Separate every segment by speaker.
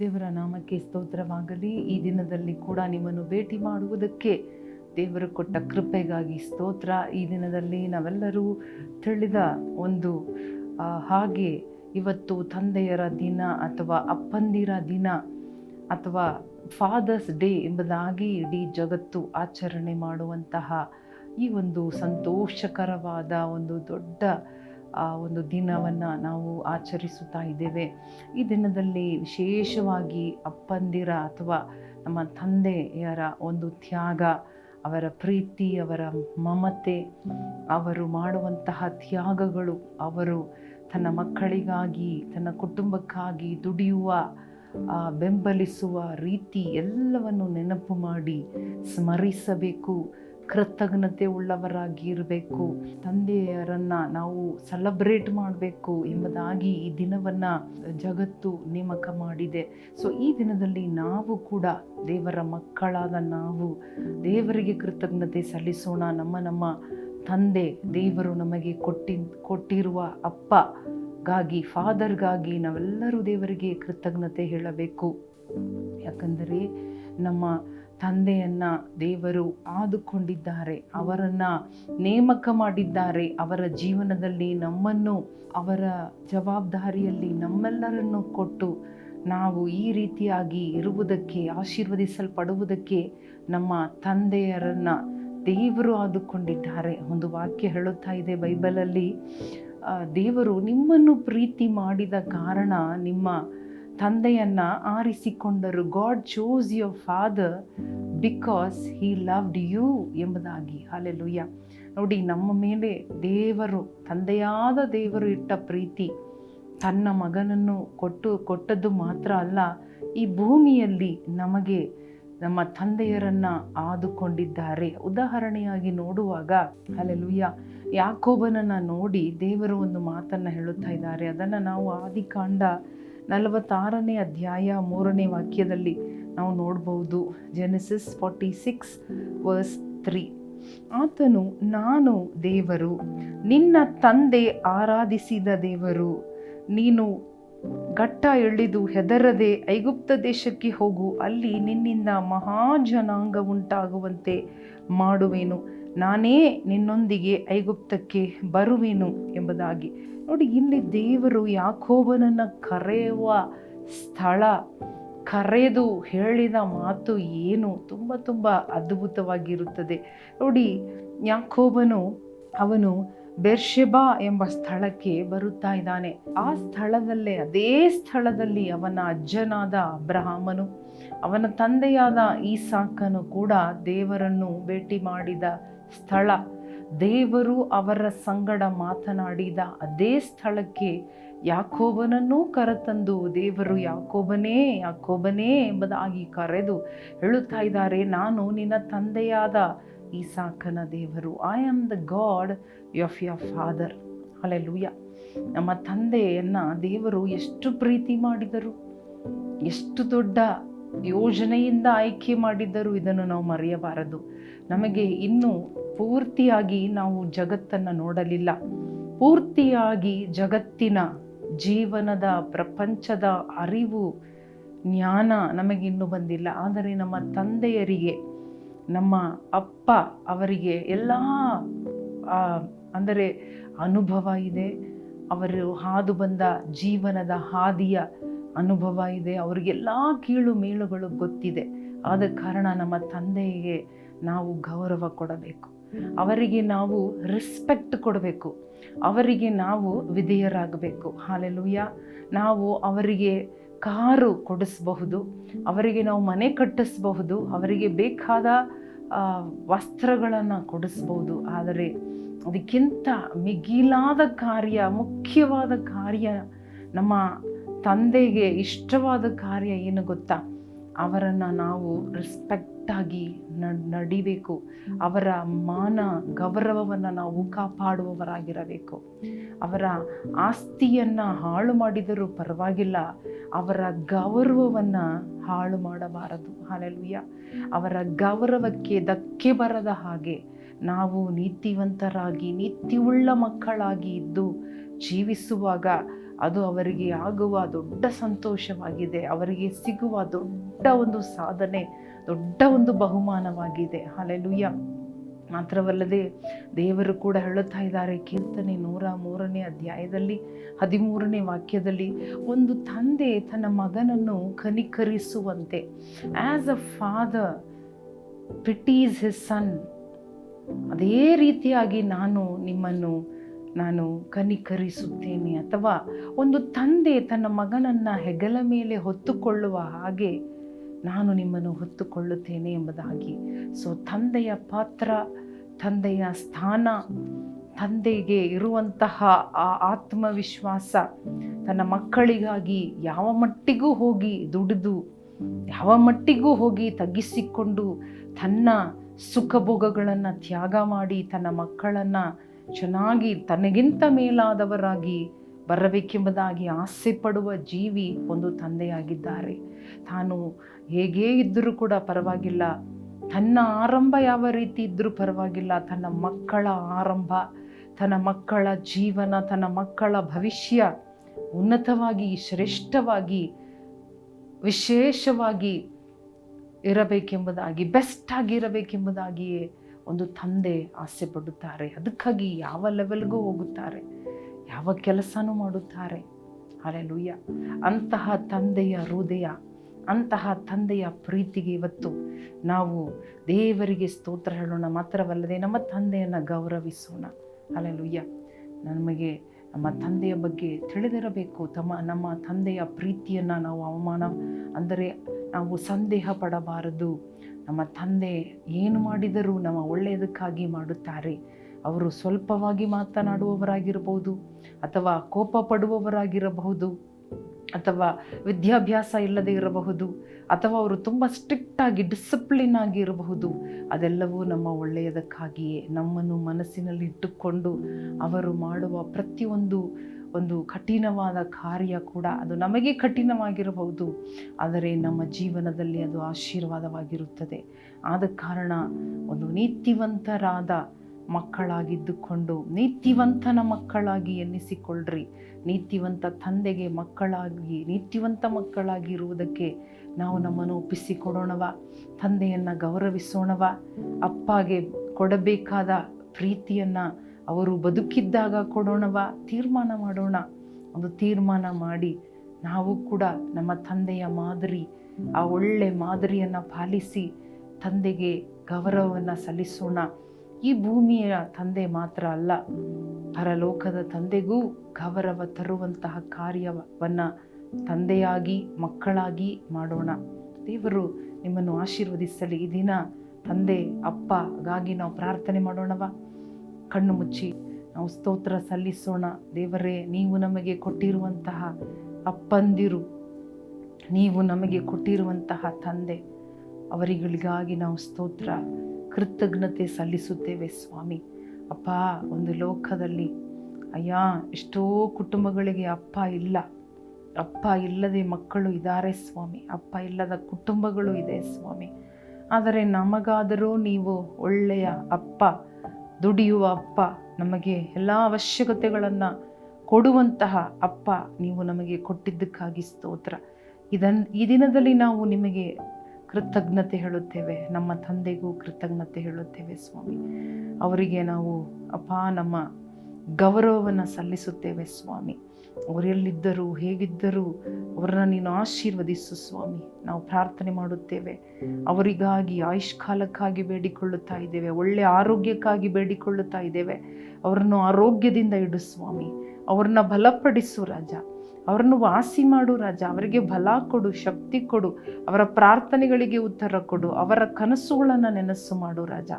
Speaker 1: ದೇವರ ನಾಮಕ್ಕೆ ಸ್ತೋತ್ರವಾಗಲಿ. ಈ ದಿನದಲ್ಲಿ ಕೂಡ ನಿಮ್ಮನ್ನು ಭೇಟಿ ಮಾಡುವುದಕ್ಕೆ ದೇವರು ಕೊಟ್ಟ ಕೃಪೆಗಾಗಿ ಸ್ತೋತ್ರ. ಈ ದಿನದಲ್ಲಿ ನಾವೆಲ್ಲರೂ ತಿಳಿದ ಒಂದು ಹಾಗೆ ಇವತ್ತು ತಂದೆಯರ ದಿನ ಅಥವಾ ಅಪ್ಪಂದಿರ ದಿನ ಅಥವಾ ಫಾದರ್ಸ್ ಡೇ ಎಂಬುದಾಗಿ ಇಡೀ ಜಗತ್ತು ಆಚರಣೆ ಮಾಡುವಂತಹ ಈ ಒಂದು ಸಂತೋಷಕರವಾದ ಒಂದು ದೊಡ್ಡ ಆ ಒಂದು ದಿನವನ್ನು ನಾವು ಆಚರಿಸುತ್ತಾ ಇದ್ದೇವೆ. ಈ ದಿನದಲ್ಲಿ ವಿಶೇಷವಾಗಿ ಅಪ್ಪಂದಿರ ಅಥವಾ ನಮ್ಮ ತಂದೆಯರ ಒಂದು ತ್ಯಾಗ, ಅವರ ಪ್ರೀತಿ, ಅವರ ಮಮತೆ, ಅವರು ಮಾಡುವಂತಹ ತ್ಯಾಗಗಳು, ಅವರು ತನ್ನ ಮಕ್ಕಳಿಗಾಗಿ, ತನ್ನ ಕುಟುಂಬಕ್ಕಾಗಿ ದುಡಿಯುವ ಬೆಂಬಲಿಸುವ ರೀತಿ ಎಲ್ಲವನ್ನು ನೆನಪು ಮಾಡಿ ಸ್ಮರಿಸಬೇಕು. ಕೃತಜ್ಞತೆ ಉಳ್ಳವರಾಗಿ ಇರಬೇಕು ತಂದೆಯರನ್ನು ನಾವು ಸೆಲೆಬ್ರೇಟ್ ಮಾಡಬೇಕು ಎಂಬುದಾಗಿ ಈ ದಿನವನ್ನು ಜಗತ್ತು ನೇಮಕ ಮಾಡಿದೆ. ಸೊ ಈ ದಿನದಲ್ಲಿ ನಾವು ಕೂಡ ದೇವರ ಮಕ್ಕಳಾದ ನಾವು ದೇವರಿಗೆ ಕೃತಜ್ಞತೆ ಸಲ್ಲಿಸೋಣ. ನಮ್ಮ ನಮ್ಮ ತಂದೆ ದೇವರು ನಮಗೆ ಕೊಟ್ಟಿ, ಕೊಟ್ಟಿರುವ ಅಪ್ಪಗಾಗಿ ಫಾದರ್ಗಾಗಿ ನಾವೆಲ್ಲರೂ ದೇವರಿಗೆ ಕೃತಜ್ಞತೆ ಹೇಳಬೇಕು. ಯಾಕಂದರೆ ನಮ್ಮ ತಂದೆಯನ್ನು ದೇವರು ಆದುಕೊಂಡಿದ್ದಾರೆ, ಅವರನ್ನು ನೇಮಕ ಮಾಡಿದ್ದಾರೆ, ಅವರ ಜೀವನದಲ್ಲಿ ನಮ್ಮನ್ನು, ಅವರ ಜವಾಬ್ದಾರಿಯಲ್ಲಿ ನಮ್ಮೆಲ್ಲರನ್ನು ಕೊಟ್ಟು ನಾವು ಈ ರೀತಿಯಾಗಿ ಇರುವುದಕ್ಕೆ, ಆಶೀರ್ವದಿಸಲ್ಪಡುವುದಕ್ಕೆ ನಮ್ಮ ತಂದೆಯರನ್ನು ದೇವರು ಆದುಕೊಂಡಿದ್ದಾರೆ. ಒಂದು ವಾಕ್ಯ ಹೇಳುತ್ತಾ ಇದೆ ಬೈಬಲಲ್ಲಿ. ದೇವರು ನಿಮ್ಮನ್ನು ಪ್ರೀತಿ ಮಾಡಿದ ಕಾರಣ ನಿಮ್ಮ ತಂದೆಯನ್ನ ಆರಿಸಿಕೊಂಡರು. God chose your father because he loved you ಎಂಬುದಾಗಿ. ಹಾಲೆಲುಯ್ಯ ನೋಡಿ, ನಮ್ಮ ಮೇಲೆ ದೇವರು, ತಂದೆಯಾದ ದೇವರು ಇಟ್ಟ ಪ್ರೀತಿ ತನ್ನ ಮಗನನ್ನು ಕೊಟ್ಟು, ಕೊಟ್ಟದ್ದು ಮಾತ್ರ ಅಲ್ಲ, ಈ ಭೂಮಿಯಲ್ಲಿ ನಮಗೆ ನಮ್ಮ ತಂದೆಯರನ್ನ ಆದುಕೊಂಡಿದ್ದಾರೆ. ಉದಾಹರಣೆಯಾಗಿ ನೋಡುವಾಗ ಅಲ್ಲೆಲುಯ್ಯ ಯಾಕೋಬನನ್ನ ನೋಡಿ ದೇವರು ಒಂದು ಮಾತನ್ನ ಹೇಳುತ್ತಾ ಇದ್ದಾರೆ. ಅದನ್ನು ನಾವು ಆದಿಕಾಂಡ ನಲವತ್ತಾರನೇ ಅಧ್ಯಾಯ ಮೂರನೇ ವಾಕ್ಯದಲ್ಲಿ ನಾವು ನೋಡ್ಬೋದು. Genesis forty six verse three ಆತನು, ನಾನು ದೇವರು, ನಿನ್ನ ತಂದೆ ಆರಾಧಿಸಿದ ದೇವರು, ನೀನು ಘಟ್ಟ ಎಳೆದು ಹೆದರದೆ ಐಗುಪ್ತ ದೇಶಕ್ಕೆ ಹೋಗು, ಅಲ್ಲಿ ನಿನ್ನಿಂದ ಮಹಾಜನಾಂಗ ಉಂಟಾಗುವಂತೆ ಮಾಡುವೆನು. ನಾನೇ ನಿನ್ನೊಂದಿಗೆ ಐಗುಪ್ತಕ್ಕೆ ಬರುವೆನು ಎಂಬುದಾಗಿ. ನೋಡಿ, ಇಲ್ಲಿ ದೇವರು ಯಾಕೋಬನನ್ನು ಕರೆಯುವ ಸ್ಥಳ, ಕರೆದು ಹೇಳಿದ ಮಾತು ಏನು? ತುಂಬ ತುಂಬ ಅದ್ಭುತವಾಗಿರುತ್ತದೆ. ನೋಡಿ, ಯಾಕೋಬನು ಅವನು ಬೆರ್ಷೆಬಾ ಎಂಬ ಸ್ಥಳಕ್ಕೆ ಬರುತ್ತಾ ಇದ್ದಾನೆ. ಆ ಸ್ಥಳದಲ್ಲೇ, ಅದೇ ಸ್ಥಳದಲ್ಲಿ ಅವನ ಅಜ್ಜನಾದ ಅಬ್ರಹಾಮನು, ಅವನ ತಂದೆಯಾದ ಈಸಾಕನು ಕೂಡ ದೇವರನ್ನು ಭೇಟಿ ಮಾಡಿದ ಸ್ಥಳ. ದೇವರು ಅವರ ಸಂಗಡ ಮಾತನಾಡಿದ ಅದೇ ಸ್ಥಳಕ್ಕೆ ಯಾಕೋಬನನ್ನೂ ಕರೆತಂದು ದೇವರು ಯಾಕೋಬನೇ ಯಾಕೋಬನೇ ಎಂಬುದಾಗಿ ಕರೆದು ಹೇಳುತ್ತಾ ಇದ್ದಾರೆ, ನಾನು ನಿನ್ನ ತಂದೆಯಾದ ಈಸಾಕನ ದೇವರು. I am the God of your father hallelujah ನಮ್ಮ ತಂದೆಯನ್ನ ದೇವರು ಎಷ್ಟು ಪ್ರೀತಿ ಮಾಡಿದರು, ಎಷ್ಟು ದೊಡ್ಡ ಯೋಜನೆಯಿಂದ ಆಯ್ಕೆ ಮಾಡಿದ್ದರೂ ಇದನ್ನು ನಾವು ಮರೆಯಬಾರದು. ನಮಗೆ ಇನ್ನೂ ಪೂರ್ತಿಯಾಗಿ ನಾವು ಜಗತ್ತನ್ನು ನೋಡಲಿಲ್ಲ. ಪೂರ್ತಿಯಾಗಿ ಜಗತ್ತಿನ ಜೀವನದ ಪ್ರಪಂಚದ ಅರಿವು, ಜ್ಞಾನ ನಮಗಿನ್ನೂ ಬಂದಿಲ್ಲ. ಆದರೆ ನಮ್ಮ ತಂದೆಯರಿಗೆ, ನಮ್ಮ ಅಪ್ಪ ಅವರಿಗೆ ಎಲ್ಲ ಅಂದರೆ ಅನುಭವ ಇದೆ. ಅವರು ಹಾದು ಬಂದ ಜೀವನದ ಹಾದಿಯ ಅನುಭವ ಇದೆ, ಅವರಿಗೆಲ್ಲ ಕೀಳು ಮೇಳುಗಳು ಗೊತ್ತಿದೆ. ಆದ ಕಾರಣ ನಮ್ಮ ತಂದೆಗೆ ನಾವು ಗೌರವ ಕೊಡಬೇಕು. ಅವರಿಗೆ ನಾವು ರೆಸ್ಪೆಕ್ಟ್ ಕೊಡಬೇಕು. ಅವರಿಗೆ ನಾವು ವಿಧೇಯರಾಗಬೇಕು. ಹಾಲೆಲುಯ್ಯ ನಾವು ಅವರಿಗೆ ಕಾರು ಕೊಡಿಸಬಹುದು. ಅವರಿಗೆ ನಾವು ಮನೆ ಕಟ್ಟಿಸಬಹುದು. ಅವರಿಗೆ ಬೇಕಾದ ವಸ್ತ್ರಗಳನ್ನು ಕೊಡಿಸ್ಬೋದು ಆದರೆ ಅದಕ್ಕಿಂತ ಮಿಗಿಲಾದ ಕಾರ್ಯ, ಮುಖ್ಯವಾದ ಕಾರ್ಯ ನಮ್ಮ ತಂದೆಗೆ ಇಷ್ಟವಾದ ಕಾರ್ಯ ಏನು ಗೊತ್ತಾ? ಅವರನ್ನು ನಾವು ರೆಸ್ಪೆಕ್ಟಾಗಿ ನಡಿಬೇಕು. ಅವರ ಮಾನ ಗೌರವವನ್ನು ನಾವು ಕಾಪಾಡುವವರಾಗಿರಬೇಕು. ಅವರ ಆಸ್ತಿಯನ್ನು ಹಾಳು ಮಾಡಿದರೂ ಪರವಾಗಿಲ್ಲ. ಅವರ ಗೌರವವನ್ನು ಹಾಳು ಮಾಡಬಾರದು. ಹಾಲೆಲುಯ್ಯ ಅವರ ಗೌರವಕ್ಕೆ ಧಕ್ಕೆ ಬರದ ಹಾಗೆ ನಾವು ನೀತಿವಂತರಾಗಿ, ನೀತಿಯುಳ್ಳ ಮಕ್ಕಳಾಗಿ ಇದ್ದು ಜೀವಿಸುವಾಗ ಅದು ಅವರಿಗೆ ಆಗುವ ದೊಡ್ಡ ಸಂತೋಷವಾಗಿದೆ. ಅವರಿಗೆ ಸಿಗುವ ದೊಡ್ಡ ಒಂದು ಸಾಧನೆ, ದೊಡ್ಡ ಒಂದು ಬಹುಮಾನವಾಗಿದೆ. ಹಾಲೆಲುಯ್ಯ ಮಾತ್ರವಲ್ಲದೆ ದೇವರು ಕೂಡ ಹೇಳುತ್ತಾ ಇದ್ದಾರೆ, ಕೀರ್ತನೆ ನೂರ ಮೂರನೇ ಅಧ್ಯಾಯದಲ್ಲಿ, ಹದಿಮೂರನೇ ವಾಕ್ಯದಲ್ಲಿ, ಒಂದು ತಂದೆ ತನ್ನ ಮಗನನ್ನು ಕನಿಕರಿಸುವಂತೆ. As a father pities his son ಅದೇ ರೀತಿಯಾಗಿ ನಾನು ನಿಮ್ಮನ್ನು ನಾನು ಕನಿಕರಿಸುತ್ತೇನೆ ಅಥವಾ ಒಂದು ತಂದೆ ತನ್ನ ಮಗನನ್ನು ಹೆಗಲ ಮೇಲೆ ಹೊತ್ತುಕೊಳ್ಳುವ ಹಾಗೆ ನಾನು ನಿಮ್ಮನ್ನು ಹೊತ್ತುಕೊಳ್ಳುತ್ತೇನೆ ಎಂಬುದಾಗಿ. ಸೊ ತಂದೆಯ ಪಾತ್ರ, ತಂದೆಯ ಸ್ಥಾನ, ತಂದೆಗೆ ಇರುವಂತಹ ಆ ಆತ್ಮವಿಶ್ವಾಸ ತನ್ನ ಮಕ್ಕಳಿಗಾಗಿ ಯಾವ ಮಟ್ಟಿಗೂ ಹೋಗಿ ದುಡಿದು, ಯಾವ ಮಟ್ಟಿಗೂ ಹೋಗಿ ತಗ್ಗಿಸಿಕೊಂಡು ತನ್ನ ಸುಖಭೋಗಗಳನ್ನು ತ್ಯಾಗ ಮಾಡಿ ತನ್ನ ಮಕ್ಕಳನ್ನು ಚೆನ್ನಾಗಿ ತನಗಿಂತ ಮೇಲಾದವರಾಗಿ ಬರಬೇಕೆಂಬುದಾಗಿ ಆಸೆ ಪಡುವ ಜೀವಿ ಒಂದು ತಂದೆಯಾಗಿದ್ದಾರೆ. ತಾನು ಹೇಗೇ ಇದ್ದರೂ ಕೂಡ ಪರವಾಗಿಲ್ಲ. ತನ್ನ ಆರಂಭ ಯಾವ ರೀತಿ ಇದ್ದರೂ ಪರವಾಗಿಲ್ಲ. ತನ್ನ ಮಕ್ಕಳ ಆರಂಭ, ತನ್ನ ಮಕ್ಕಳ ಜೀವನ, ತನ್ನ ಮಕ್ಕಳ ಭವಿಷ್ಯ ಉನ್ನತವಾಗಿ, ಶ್ರೇಷ್ಠವಾಗಿ, ವಿಶೇಷವಾಗಿ ಇರಬೇಕೆಂಬುದಾಗಿ, ಬೆಸ್ಟ್ ಆಗಿರಬೇಕೆಂಬುದಾಗಿಯೇ ಒಂದು ತಂದೆ ಆಸೆ ಪಡುತ್ತಾರೆ ಅದಕ್ಕಾಗಿ ಯಾವ ಲೆವೆಲ್ಗೂ ಹೋಗುತ್ತಾರೆ. ಯಾವ ಕೆಲಸನೂ ಮಾಡುತ್ತಾರೆ. ಅಲೆಲುಯ್ಯ ಅಂತಹ ತಂದೆಯ ಹೃದಯ, ಅಂತಹ ತಂದೆಯ ಪ್ರೀತಿಗೆ ಇವತ್ತು ನಾವು ದೇವರಿಗೆ ಸ್ತೋತ್ರ ಹೇಳೋಣ. ಮಾತ್ರವಲ್ಲದೆ ನಮ್ಮ ತಂದೆಯನ್ನು ಗೌರವಿಸೋಣ. ಅಲೆಲುಯ್ಯ ನಮಗೆ ನಮ್ಮ ತಂದೆಯ ಬಗ್ಗೆ ತಿಳಿದಿರಬೇಕು. ತಮ್ಮ, ನಮ್ಮ ತಂದೆಯ ಪ್ರೀತಿಯನ್ನು ನಾವು ಅವಮಾನ, ಅಂದರೆ ನಾವು ಸಂದೇಹ ಪಡಬಾರದು. ನಮ್ಮ ತಂದೆ ಏನು ಮಾಡಿದರೂ ನಮ್ಮ ಒಳ್ಳೆಯದಕ್ಕಾಗಿ ಮಾಡುತ್ತಾರೆ. ಅವರು ಸ್ವಲ್ಪವಾಗಿ ಮಾತನಾಡುವವರಾಗಿರಬಹುದು, ಅಥವಾ ಕೋಪ ಪಡುವವರಾಗಿರಬಹುದು ಅಥವಾ ವಿದ್ಯಾಭ್ಯಾಸ ಇಲ್ಲದೆ ಇರಬಹುದು, ಅಥವಾ ಅವರು ತುಂಬ ಸ್ಟ್ರಿಕ್ಟಾಗಿ ಡಿಸಿಪ್ಲಿನ್ ಆಗಿ ಇರಬಹುದು. ಅದೆಲ್ಲವೂ ನಮ್ಮ ಒಳ್ಳೆಯದಕ್ಕಾಗಿಯೇ ನಮ್ಮನ್ನು ಮನಸ್ಸಿನಲ್ಲಿ ಇಟ್ಟುಕೊಂಡು ಅವರು ಮಾಡುವ ಪ್ರತಿಯೊಂದು ಒಂದು ಕಠಿಣವಾದ ಕಾರ್ಯ ಕೂಡ ಅದು ನಮಗೆ ಕಠಿಣವಾಗಿರಬಹುದು, ಆದರೆ ನಮ್ಮ ಜೀವನದಲ್ಲಿ ಅದು ಆಶೀರ್ವಾದವಾಗಿರುತ್ತದೆ. ಆದ ಕಾರಣ ಒಂದು ನೀತಿವಂತರಾದ ಮಕ್ಕಳಾಗಿದ್ದುಕೊಂಡು, ನೀತಿವಂತನ ಮಕ್ಕಳಾಗಿ ಎನ್ನಿಸಿಕೊಳ್ಳ್ರಿ. ನೀತಿವಂತ ತಂದೆಗೆ ಮಕ್ಕಳಾಗಿ, ನೀತಿವಂತ ಮಕ್ಕಳಾಗಿರುವುದಕ್ಕೆ ನಾವು ನಮ್ಮನ್ನು ಒಪ್ಪಿಸಿಕೊಡೋಣವ, ತಂದೆಯನ್ನು ಗೌರವಿಸೋಣವ, ಅಪ್ಪಗೆ ಕೊಡಬೇಕಾದ ಪ್ರೀತಿಯನ್ನು ಅವರು ಬದುಕಿದ್ದಾಗ ಕೊಡೋಣವ? ತೀರ್ಮಾನ ಮಾಡೋಣ. ಒಂದು ತೀರ್ಮಾನ ಮಾಡಿ. ನಾವು ಕೂಡ ನಮ್ಮ ತಂದೆಯ ಮಾದರಿ, ಆ ಒಳ್ಳೆ ಮಾದರಿಯನ್ನು ಪಾಲಿಸಿ ತಂದೆಗೆ ಗೌರವವನ್ನು ಸಲ್ಲಿಸೋಣ. ಈ ಭೂಮಿಯ ತಂದೆ ಮಾತ್ರ ಅಲ್ಲ, ಪರಲೋಕದ ತಂದೆಗೂ ಗೌರವ ತರುವಂತಹ ಕಾರ್ಯವನ್ನು ತಂದೆಯಾಗಿ, ಮಕ್ಕಳಾಗಿ ಮಾಡೋಣ. ದೇವರು ನಿಮ್ಮನ್ನು ಆಶೀರ್ವದಿಸಲಿ. ಈ ದಿನ ತಂದೆ ಅಪ್ಪಗಾಗಿ ನಾವು ಪ್ರಾರ್ಥನೆ ಮಾಡೋಣವ? ಕಣ್ಣು ಮುಚ್ಚಿ, ನಾವು ಸ್ತೋತ್ರ ಸಲ್ಲಿಸೋಣ. ದೇವರೇ, ನೀವು ನಮಗೆ ಕೊಟ್ಟಿರುವಂತಹ ಅಪ್ಪಂದಿರು, ನೀವು ನಮಗೆ ಕೊಟ್ಟಿರುವಂತಹ ತಂದೆ, ಅವರಿಗಳಿಗಾಗಿ ನಾವು ಸ್ತೋತ್ರ, ಕೃತಜ್ಞತೆ ಸಲ್ಲಿಸುತ್ತೇವೆ ಸ್ವಾಮಿ. ಅಪ್ಪ, ಒಂದು ಲೋಕದಲ್ಲಿ, ಅಯ್ಯ, ಎಷ್ಟೋ ಕುಟುಂಬಗಳಿಗೆ ಅಪ್ಪ ಇಲ್ಲ. ಅಪ್ಪ ಇಲ್ಲದೆ ಮಕ್ಕಳು ಇದ್ದಾರೆ ಸ್ವಾಮಿ. ಅಪ್ಪ ಇಲ್ಲದ ಕುಟುಂಬಗಳು ಇದೆ ಸ್ವಾಮಿ. ಆದರೆ ನಮಗಾದರೂ ನೀವು ಒಳ್ಳೆಯ ಅಪ್ಪ. ದುಡಿಯುವ ಅಪ್ಪ ನಮಗೆ ಎಲ್ಲ ಅವಶ್ಯಕತೆಗಳನ್ನು ಕೊಡುವಂತಹ ಅಪ್ಪ ನೀವು ನಮಗೆ ಕೊಟ್ಟಿದ್ದಕ್ಕಾಗಿ ಸ್ತೋತ್ರ. ಇದನ್, ಈ ದಿನದಲ್ಲಿ ನಾವು ನಿಮಗೆ ಕೃತಜ್ಞತೆ ಹೇಳುತ್ತೇವೆ. ನಮ್ಮ ತಂದೆಗೂ ಕೃತಜ್ಞತೆ ಹೇಳುತ್ತೇವೆ ಸ್ವಾಮಿ. ಅವರಿಗೆ ನಾವು ಅಪ್ಪ ನಮ್ಮ ಗೌರವವನ್ನು ಸಲ್ಲಿಸುತ್ತೇವೆ ಸ್ವಾಮಿ. ಅವರೆಲ್ಲಿದ್ದರೂ, ಹೇಗಿದ್ದರೂ, ಅವರನ್ನು ನೀನು ಆಶೀರ್ವದಿಸು ಸ್ವಾಮಿ. ನಾವು ಪ್ರಾರ್ಥನೆ ಮಾಡುತ್ತೇವೆ. ಅವರಿಗಾಗಿ ಆಯುಷ್ಕಾಲಕ್ಕಾಗಿ ಬೇಡಿಕೊಳ್ಳುತ್ತಾ ಇದ್ದೇವೆ. ಒಳ್ಳೆ ಆರೋಗ್ಯಕ್ಕಾಗಿ ಬೇಡಿಕೊಳ್ಳುತ್ತಾ ಇದ್ದೇವೆ. ಅವರನ್ನು ಆರೋಗ್ಯದಿಂದ ಇಡು ಸ್ವಾಮಿ. ಅವ್ರನ್ನ ಬಲಪಡಿಸು ರಾಜ. ಅವರನ್ನು ವಾಸಿ ಮಾಡು ರಾಜ. ಅವರಿಗೆ ಬಲ ಕೊಡು, ಶಕ್ತಿ ಕೊಡು. ಅವರ ಪ್ರಾರ್ಥನೆಗಳಿಗೆ ಉತ್ತರ ಕೊಡು. ಅವರ ಕನಸುಗಳನ್ನು ನೆನಸು ಮಾಡು ರಾಜ.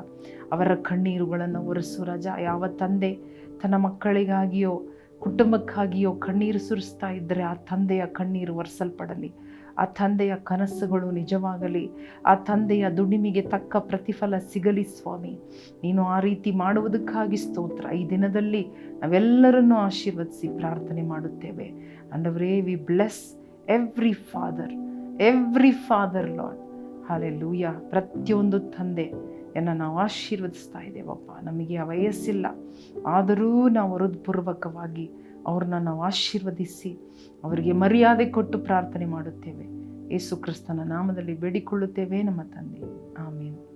Speaker 1: ಅವರ ಕಣ್ಣೀರುಗಳನ್ನು ಒರೆಸು ರಾಜ. ಯಾವ ತಂದೆ ತನ್ನ ಮಕ್ಕಳಿಗಾಗಿಯೋ ಕುಟುಂಬಕ್ಕಾಗಿಯೋ ಕಣ್ಣೀರು ಸುರಿಸ್ತಾ ಇದ್ದರೆ ಆ ತಂದೆಯ ಕಣ್ಣೀರು ಒರೆಸಲ್ಪಡಲಿ. ಆ ತಂದೆಯ ಕನಸುಗಳು ನಿಜವಾಗಲಿ. ಆ ತಂದೆಯ ದುಡಿಮೆಗೆ ತಕ್ಕ ಪ್ರತಿಫಲ ಸಿಗಲಿ ಸ್ವಾಮಿ. ನೀನು ಆ ರೀತಿ ಮಾಡುವುದಕ್ಕಾಗಿ ಸ್ತೋತ್ರ. ಈ ದಿನದಲ್ಲಿ ನಾವೆಲ್ಲರನ್ನೂ ಆಶೀರ್ವದಿಸಿ ಪ್ರಾರ್ಥನೆ ಮಾಡುತ್ತೇವೆ. ಅಂಡವರೇ we bless every father every father Lord hallelujah ಪ್ರತಿಯೊಂದು ತಂದೆ ಎನ್ನ ನಾವು ಆಶೀರ್ವದಿಸ್ತಾ ಇದ್ದೇವಪ್ಪ ನಮಗೆ ಆ ವಯಸ್ಸಿಲ್ಲ. ಆದರೂ ನಾವು ಹೃದ್ಪೂರ್ವಕವಾಗಿ ಅವ್ರನ್ನ ನಾವು ಆಶೀರ್ವದಿಸಿ ಅವರಿಗೆ ಮರ್ಯಾದೆ ಕೊಟ್ಟು ಪ್ರಾರ್ಥನೆ ಮಾಡುತ್ತೇವೆ. ಯೇಸು ಕ್ರಿಸ್ತನ ನಾಮದಲ್ಲಿ ಬೇಡಿಕೊಳ್ಳುತ್ತೇವೆ ನಮ್ಮ ತಂದೆ. ಆಮೇಲೆ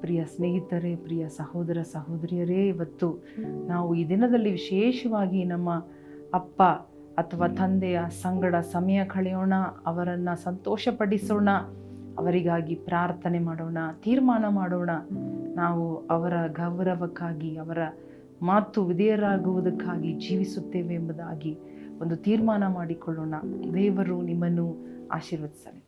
Speaker 1: ಪ್ರಿಯ ಸ್ನೇಹಿತರೇ, ಪ್ರಿಯ ಸಹೋದರ ಸಹೋದರಿಯರೇ, ಇವತ್ತು ನಾವು ಈ ದಿನದಲ್ಲಿ ವಿಶೇಷವಾಗಿ ನಮ್ಮ ಅಪ್ಪ ಅಥವಾ ತಂದೆಯ ಸಂಗಡ ಸಮಯ ಕಳೆಯೋಣ, ಅವರನ್ನು ಸಂತೋಷಪಡಿಸೋಣ ಅವರಿಗಾಗಿ ಪ್ರಾರ್ಥನೆ ಮಾಡೋಣ, ತೀರ್ಮಾನ ಮಾಡೋಣ. ನಾವು ಅವರ ಗೌರವಕ್ಕಾಗಿ, ಅವರ ಮಾತು ವಿಧೇಯರಾಗುವುದಕ್ಕಾಗಿ ಜೀವಿಸುತ್ತೇವೆ ಎಂಬುದಾಗಿ ಒಂದು ತೀರ್ಮಾನ ಮಾಡಿಕೊಳ್ಳೋಣ. ದೇವರು ನಿಮ್ಮನ್ನು ಆಶೀರ್ವದಿಸಲಿ.